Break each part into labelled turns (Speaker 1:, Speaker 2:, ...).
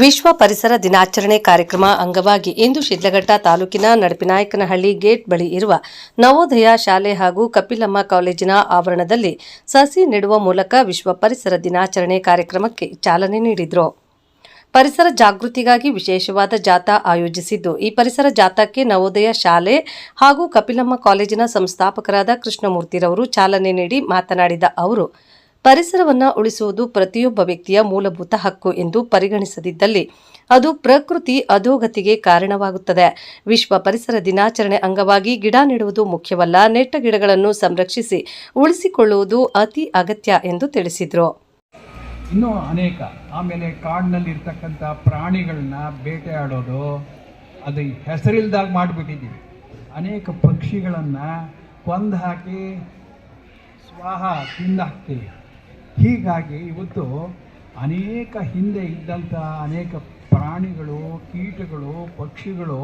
Speaker 1: ವಿಶ್ವ ಪರಿಸರ ದಿನಾಚರಣೆ ಕಾರ್ಯಕ್ರಮ ಅಂಗವಾಗಿ ಇಂದು ಶಿದ್ಲಘಟ್ಟ ತಾಲೂಕಿನ ನಡಪಿನಾಯಕನಹಳ್ಳಿ ಗೇಟ್ ಬಳಿ ಇರುವ ನವೋದಯ ಶಾಲೆ ಹಾಗೂ ಕಪಿಲಮ್ಮ ಕಾಲೇಜಿನ ಆವರಣದಲ್ಲಿ ಸಸಿ ನೆಡುವ ಮೂಲಕ ವಿಶ್ವ ಪರಿಸರ ದಿನಾಚರಣೆ ಕಾರ್ಯಕ್ರಮಕ್ಕೆ ಚಾಲನೆ ನೀಡಿದರು. ಪರಿಸರ ಜಾಗೃತಿಗಾಗಿ ವಿಶೇಷವಾದ ಜಾಥಾ ಆಯೋಜಿಸಿದ್ದು, ಈ ಪರಿಸರ ಜಾಥಾಕ್ಕೆ ನವೋದಯ ಶಾಲೆ ಹಾಗೂ ಕಪಿಲಮ್ಮ ಕಾಲೇಜಿನ ಸಂಸ್ಥಾಪಕರಾದ ಕೃಷ್ಣಮೂರ್ತಿರವರು ಚಾಲನೆ ನೀಡಿ ಮಾತನಾಡಿದ ಅವರು ಪರಿಸರವನ್ನ ಉಳಿಸುವುದು ಪ್ರತಿಯೊಬ್ಬ ವ್ಯಕ್ತಿಯ ಮೂಲಭೂತ ಹಕ್ಕು ಎಂದು ಪರಿಗಣಿಸದಿದ್ದಲ್ಲಿ ಅದು ಪ್ರಕೃತಿ ಅಧೋಗತಿಗೆ ಕಾರಣವಾಗುತ್ತದೆ. ವಿಶ್ವ ಪರಿಸರ ದಿನಾಚರಣೆ ಅಂಗವಾಗಿ ಗಿಡ ನೆಡುವುದು ಮುಖ್ಯವಲ್ಲ, ನೆಟ್ಟ ಗಿಡಗಳನ್ನು ಸಂರಕ್ಷಿಸಿ ಉಳಿಸಿಕೊಳ್ಳುವುದು ಅತಿ ಅಗತ್ಯ ಎಂದು ತಿಳಿಸಿದರು.
Speaker 2: ಇನ್ನೂ ಅನೇಕ, ಆಮೇಲೆ ಕಾಡಿನಲ್ಲಿ ಇರ್ತಕ್ಕಂಥ ಪ್ರಾಣಿಗಳನ್ನ ಬೇಟೆಯಾಡೋದು ಅದು ಹೆಸರಿಲ್ದಾಗ ಮಾಡಿಬಿಟ್ಟಿದ್ದೀವಿ. ಅನೇಕ ಪಕ್ಷಿಗಳನ್ನು ಕೊಂದು ಹಾಕಿ, ಸ್ವಾಹ ತಿಂದು ಹಾಕ್ತೀವಿ. ಹೀಗಾಗಿ ಇವತ್ತು ಅನೇಕ ಹಿಂದೆ ಇದ್ದಂಥ ಅನೇಕ ಪ್ರಾಣಿಗಳು, ಕೀಟಗಳು, ಪಕ್ಷಿಗಳು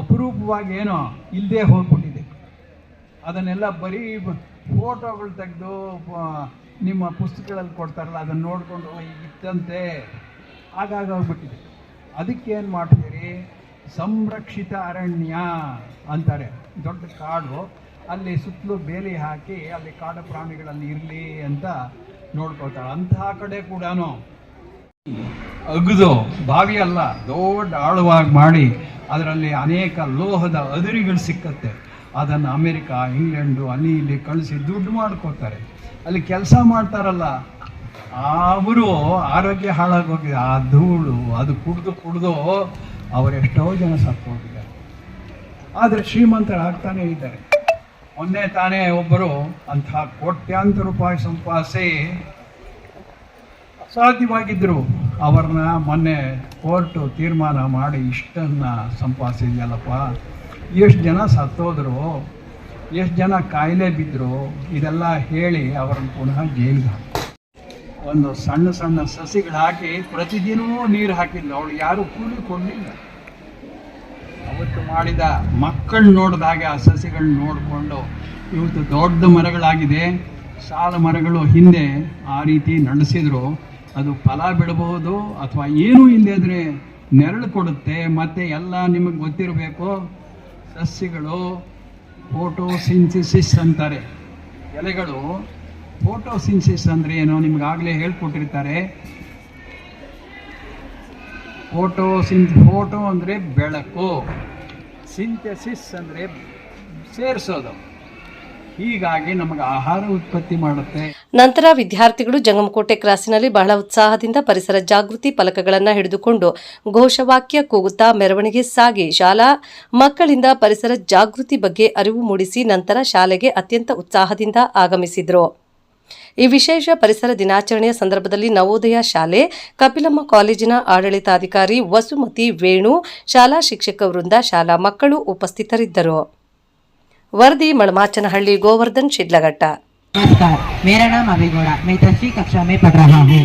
Speaker 2: ಅಪರೂಪವಾಗಿ ಏನೋ ಇಲ್ಲದೆ ಹೋಗ್ಬಿಟ್ಟಿದೆ. ಅದನ್ನೆಲ್ಲ ಬರೀ ಫೋಟೋಗಳು ತೆಗೆದು ನಿಮ್ಮ ಪುಸ್ತಕಗಳಲ್ಲಿ ಕೊಡ್ತಾರಲ್ಲ, ಅದನ್ನು ನೋಡಿಕೊಂಡು ಇತ್ತಂತೆ. ಹಾಗಾಗೋಗ್ಬಿಟ್ಟಿದೆ ಅದಕ್ಕೆ ಏನು ಮಾಡ್ತೀರಿ ಸಂರಕ್ಷಿತ ಅರಣ್ಯ ಅಂತಾರೆ. ದೊಡ್ಡ ಕಾಡು, ಅಲ್ಲಿ ಸುತ್ತಲೂ ಬೇಲಿ ಹಾಕಿ, ಅಲ್ಲಿ ಕಾಡು ಪ್ರಾಣಿಗಳಲ್ಲಿ ಇರಲಿ ಅಂತ ನೋಡ್ಕೊಳ್ತಾರೆ ಅಂತಹ ಕಡೆ ಕೂಡ ಅಗದು ಬಾವಿ ಅಲ್ಲ ದೊಡ್ಡ ಆಳವಾಗಿ ಮಾಡಿ ಅದರಲ್ಲಿ ಅನೇಕ ಲೋಹದ ಅದಿರಿಗಳು ಸಿಕ್ಕತ್ತೆ. ಅದನ್ನು ಅಮೆರಿಕ, ಇಂಗ್ಲೆಂಡು ಅಲ್ಲಿ ಇಲ್ಲಿ ಕಳಿಸಿ ದುಡ್ಡು ಮಾಡ್ಕೋತಾರೆ ಅಲ್ಲಿ ಕೆಲಸ ಮಾಡ್ತಾರಲ್ಲ ಅವರು ಆರೋಗ್ಯ ಹಾಳಾಗೋಗಿದೆ. ಆ ಧೂಳು ಅದು ಕುಡ್ದು ಕುಡ್ದು ಅವರೆಷ್ಟೋ ಜನ ಸತ್ತು ಹೋಗಿದ್ದಾರೆ ಆದರೆ ಶ್ರೀಮಂತರಾಗ್ತಾನೇ ಇದ್ದಾರೆ. ಮೊನ್ನೆ ತಾನೇ ಒಬ್ಬರು ಅಂತಹ ಕೋಟ್ಯಾಂತರ ರೂಪಾಯಿ ಸಂಪಾದಿಸಿ ಸಾಧ್ಯವಾಗಿದ್ದರು ಅವ್ರನ್ನ ಮೊನ್ನೆ ಕೋರ್ಟು ತೀರ್ಮಾನ ಮಾಡಿ ಇಷ್ಟನ್ನು ಸಂಪಾದಿಸಿದ್ಯಲ್ಲಪ್ಪ. ಎಷ್ಟು ಜನ ಸತ್ತೋದ್ರು, ಎಷ್ಟು ಜನ ಕಾಯಿಲೆ ಬಿದ್ದರು ಇದೆಲ್ಲ ಹೇಳಿ ಅವ್ರನ್ನ ಪುನಃ ಜೈಲಿಗೆ ಒಂದು ಸಣ್ಣ ಸಣ್ಣ ಸಸಿಗಳು ಹಾಕಿ ಪ್ರತಿದಿನವೂ ನೀರು ಹಾಕಿದ್ಲು. ಅವಳು ಯಾರೂ ಕೂಲಿ ಕೊಡಲಿಲ್ಲ. ಅವತ್ತು ಮಾಡಿದ ಮಕ್ಕಳು ನೋಡಿದಾಗ ಆ ಸಸಿಗಳನ್ನ ನೋಡಿಕೊಂಡು ಇವತ್ತು ದೊಡ್ಡ ಮರಗಳಾಗಿದೆ. ಸಾಲ ಮರಗಳು ಹಿಂದೆ ಆ ರೀತಿ ನಡೆಸಿದ್ರು. ಅದು ಫಲ ಬಿಡಬಹುದು ಅಥವಾ ಏನೂ ಇಲ್ಲದ್ರೆ ನೆರಳು ಕೊಡುತ್ತೆ. ಮತ್ತು ಎಲ್ಲ ನಿಮಗೆ ಗೊತ್ತಿರಬೇಕು. ಸಸ್ಯಗಳು ಫೋಟೋಸಿನ್ಸಿಸಿಸ್ ಅಂತಾರೆ. ಎಲೆಗಳು ಫೋಟೋಸಿನ್ಸಿಸ್ ಅಂದರೆ ಏನು? ನಿಮಗಾಗಲೇ ಹೇಳ್ಕೊಟ್ಟಿರ್ತಾರೆ. ಫೋಟೋ ಸಿನ್ ಫೋಟೋ ಅಂದರೆ ಬೆಳಕು. ಸಿಂಥೆಸಿಸ್ ಅಂದರೆ ಸೇರಿಸೋದು. ಹೀಗಾಗಿ ನಮಗೆ ಆಹಾರ ಉತ್ಪತ್ತಿ ಮಾಡುತ್ತೆ.
Speaker 1: ನಂತರ ವಿದ್ಯಾರ್ಥಿಗಳು ಜಂಗಮಕೋಟೆ ಕ್ರಾಸಿನಲ್ಲಿ ಬಹಳ ಉತ್ಸಾಹದಿಂದ ಪರಿಸರ ಜಾಗೃತಿ ಫಲಕಗಳನ್ನು ಹಿಡಿದುಕೊಂಡು ಘೋಷವಾಕ್ಯ ಕೂಗುತ್ತಾ ಮೆರವಣಿಗೆ ಸಾಗಿ ಶಾಲಾ ಮಕ್ಕಳಿಂದ ಪರಿಸರ ಜಾಗೃತಿ ಬಗ್ಗೆ ಅರಿವು ಮೂಡಿಸಿ ನಂತರ ಶಾಲೆಗೆ ಅತ್ಯಂತ ಉತ್ಸಾಹದಿಂದ ಆಗಮಿಸಿದರು. ಈ ವಿಶೇಷ ಪರಿಸರ ದಿನಾಚರಣೆಯ ಸಂದರ್ಭದಲ್ಲಿ ನವೋದಯ ಶಾಲೆ ಕಪಿಲಮ್ಮ ಕಾಲೇಜಿನ ಆಡಳಿತಾಧಿಕಾರಿ ವಸುಮತಿ ವೇಣು ಶಾಲಾ ಶಿಕ್ಷಕ ವೃಂದ ಶಾಲಾ ಮಕ್ಕಳು ಉಪಸ್ಥಿತರಿದ್ದರು ವರದಿ ಮಳಮಾಚನಹಳ್ಳಿ ಗೋವರ್ಧನ್ ಶಿಡ್ಲಘಟ್ಟ
Speaker 3: नमस्कार मेरा नाम अभय गौड़ा मैं दसवीं कक्षा में पढ़ रहा हूँ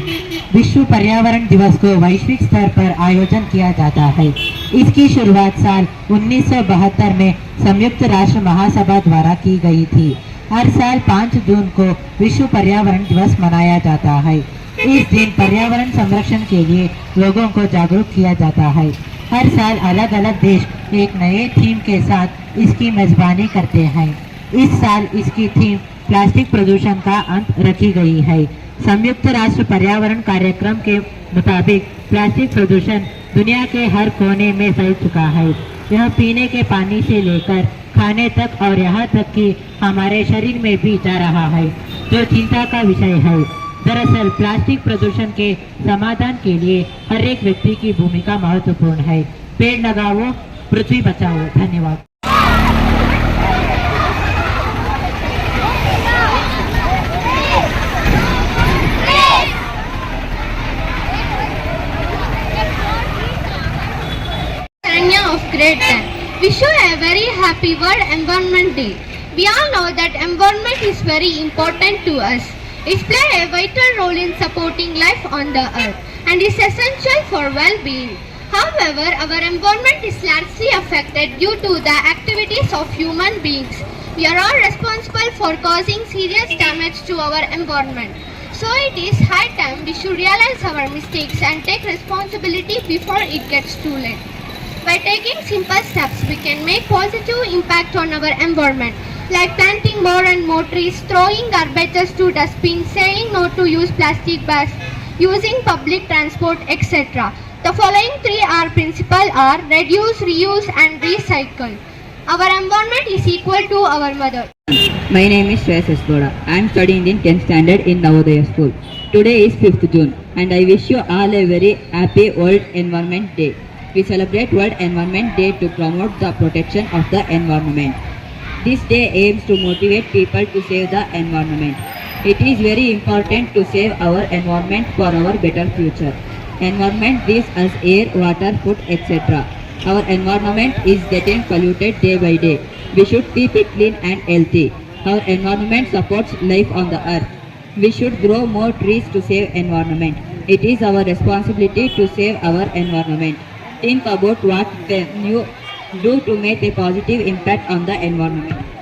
Speaker 3: विश्व पर्यावरण दिवस को वैश्विक स्तर पर आयोजन किया जाता है इसकी शुरुआत साल 1972 में संयुक्त राष्ट्र महासभा द्वारा की गई थी हर साल 5 जून को विश्व पर्यावरण दिवस मनाया जाता है। इस दिन पर्यावरण संरक्षण के लिए लोगों को जागरूक किया जाता है। हर साल अलग अलग देश एक नए थीम के साथ इसकी मेजबानी करते हैं। इस साल इसकी थीम प्लास्टिक प्रदूषण का अंत रखी गई है। संयुक्त राष्ट्र पर्यावरण कार्यक्रम के मुताबिक प्लास्टिक प्रदूषण दुनिया के हर कोने में फैल चुका है। यह पीने के पानी से लेकर खाने तक और यहाँ तक कि हमारे शरीर में भी जा रहा है, जो चिंता का विषय है। दरअसल, प्लास्टिक प्रदूषण के समाधान के लिए हर एक व्यक्ति की भूमिका महत्वपूर्ण है। पेड़ लगाओ, पृथ्वी बचाओ। धन्यवाद।
Speaker 4: Happy World Environment Day. We all know that environment is very important to us. It plays a vital role in supporting life on the earth and is essential for well-being. However, our environment is largely affected due to the activities of human beings. We are all responsible for causing serious damage to our environment. So it is high time we should realize our mistakes and take responsibility before it gets too late. By taking simple steps, we can make positive impact on our environment, like planting more and more trees, throwing garbages to dustbin, saying no to use plastic bags, using public transport, etc. The following three R principles are reduce, reuse, and recycle. Our environment is equal to our mother.
Speaker 5: My name is Shreyas Esgoda. I am studying in 10th standard in Navodaya School. Today is 5th June and I wish you all a very happy World Environment Day. We celebrate World Environment Day to promote the protection of the environment. This day aims to motivate people to save the environment. It is very important to save our environment for our better future. Environment gives us air, water, food, etc. Our environment is getting polluted day by day. We should keep it clean and healthy. Our environment supports life on the earth. We should grow more trees to save environment. It is our responsibility to save our environment. Think about what can you do to make a positive impact on the environment.